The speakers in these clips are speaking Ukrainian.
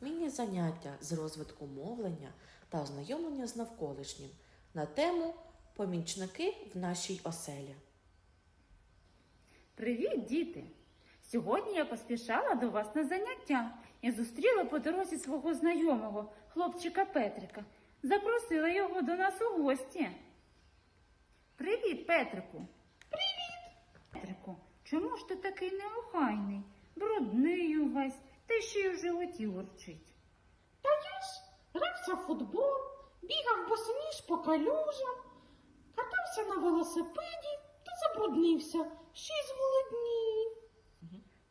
Міні-заняття з розвитку мовлення та ознайомлення з навколишнім на тему Помічники в нашій оселі. Привіт, діти! Сьогодні я поспішала до вас на заняття і зустріла по дорозі свого знайомого, хлопчика Петрика. Запросила його до нас у гості. Привіт, Петрику. Привіт. Петрику, чому ж ти такий неохайний? Брудний увесь, та ще й у животі урчить. Та я ж грався в футбол, бігав босоніж по калюжам, катався на велосипеді та забруднився, ще й зголоднів.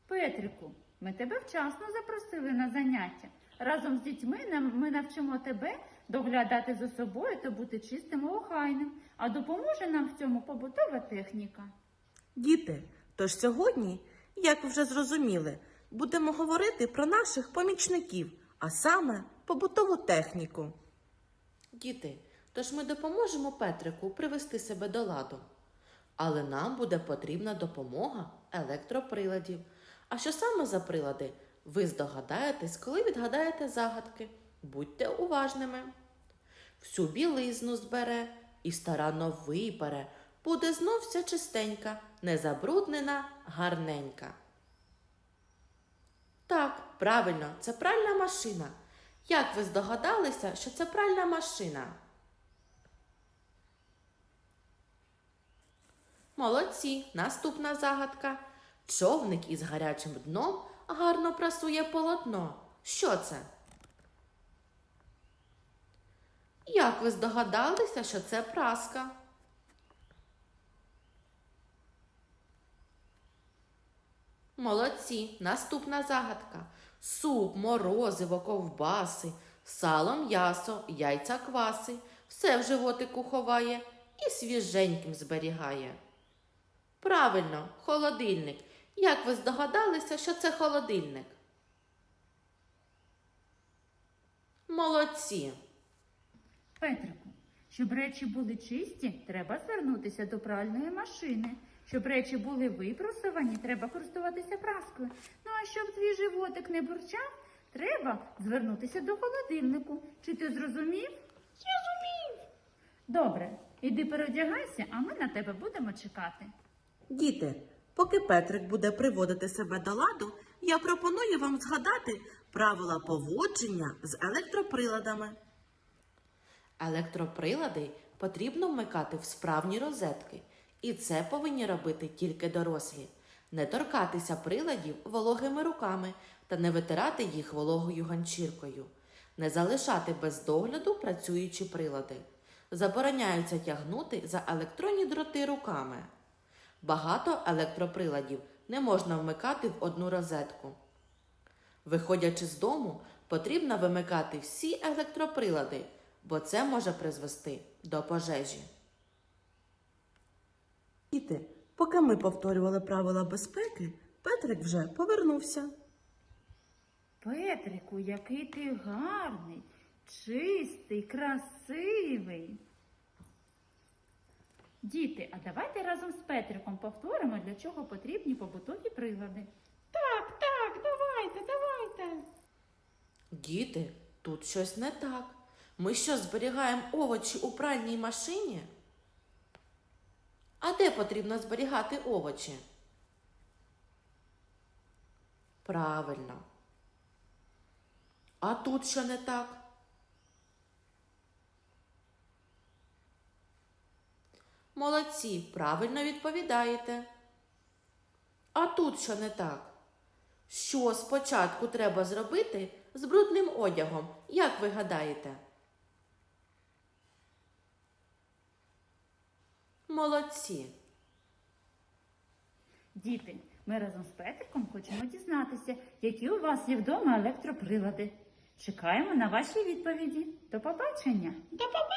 Петрику, ми тебе вчасно запросили на заняття. Разом з дітьми ми навчимо тебе доглядати за собою та бути чистим і охайним, а допоможе нам в цьому побутова техніка. Діти, тож сьогодні, як ви вже зрозуміли, будемо говорити про наших помічників, а саме побутову техніку. Діти, тож ми допоможемо Петрику привести себе до ладу. Але нам буде потрібна допомога електроприладів. А що саме за прилади? Ви здогадаєтесь, коли відгадаєте загадки. Будьте уважними. Всю білизну збере і старанно випере, буде знов вся чистенька, незабруднена, гарненька. Так, правильно, це пральна машина. Як ви здогадалися, що це пральна машина? Молодці, наступна загадка. Човник із гарячим дном гарно прасує полотно. Що це? Як ви здогадалися, що це праска? Молодці, наступна загадка. Суп, морозиво, ковбаси, сало, м'ясо, яйця кваси. Все в животику ховає і свіженьким зберігає. Правильно, холодильник. Як ви здогадалися, що це холодильник? Молодці. Петрику, щоб речі були чисті, треба звернутися до пральної машини. Щоб речі були випросувані, треба користуватися праскою. Ну а щоб твій животик не бурчав, треба звернутися до холодильнику. Чи ти зрозумів? Зрозумів. Добре, іди переодягайся, а ми на тебе будемо чекати. Діти, поки Петрик буде приводити себе до ладу, я пропоную вам згадати правила поводження з електроприладами. Електроприлади потрібно вмикати в справні розетки, і це повинні робити тільки дорослі. Не торкатися приладів вологими руками та не витирати їх вологою ганчіркою, не залишати без догляду працюючі прилади. Забороняється тягнути за електронні дроти руками. Багато електроприладів не можна вмикати в одну розетку. Виходячи з дому, потрібно вимикати всі електроприлади, бо це може призвести до пожежі. Діти, поки ми повторювали правила безпеки, Петрик вже повернувся. Петрику, який ти гарний, чистий, красивий. Діти, а давайте разом з Петриком повторимо, для чого потрібні побутові прилади. Так, так, давайте, давайте. Діти, тут щось не так. Ми що зберігаємо овочі у пральній машині? А де потрібно зберігати овочі? Правильно. А тут що не так? Молодці, правильно відповідаєте. А тут що не так? Що спочатку треба зробити з брудним одягом, як ви гадаєте? Молодці. Діти, ми разом з Петриком хочемо дізнатися, які у вас є вдома електроприлади. Чекаємо на ваші відповіді. До побачення! До побачення.